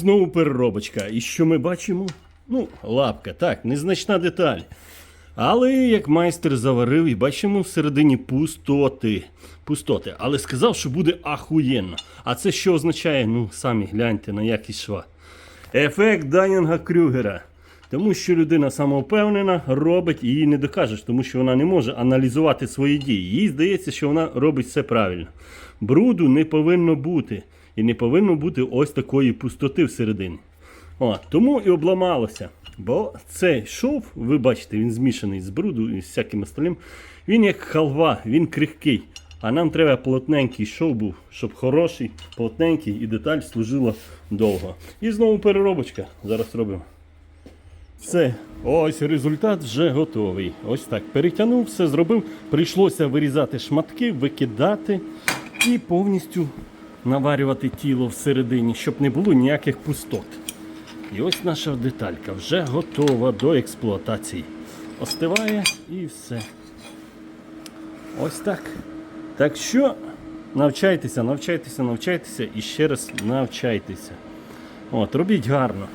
знову переробочка. І що ми бачимо? Ну, лапка, так, незначна деталь. Але як майстер заварив, і бачимо всередині пустоти. Пустоти. Але сказав, що буде ахуєнно. А це що означає? Ну, самі гляньте на якість шва. Ефект Данінга Крюгера. Тому що людина самовпевнена, робить і їй не докажеш, тому що вона не може аналізувати свої дії. Їй здається, що вона робить все правильно. Бруду не повинно бути. І не повинно бути ось такої пустоти всередині. О, тому і обламалося. Бо цей шов, ви бачите, він змішаний з бруду і з всяким остальним. Він як халва, він крихкий. А нам треба плотненький шов був, щоб хороший, плотненький і деталь служила довго. І знову переробочка. Зараз робимо. Все, ось результат вже готовий. Ось так. Перетягнув, все зробив. Прийшлося вирізати шматки, викидати і повністю наварювати тіло всередині, щоб не було ніяких пустот. І ось наша деталька вже готова до експлуатації. Остиває і все. Ось так. Так що навчайтеся, навчайтеся, навчайтеся і ще раз навчайтеся. От, робіть гарно.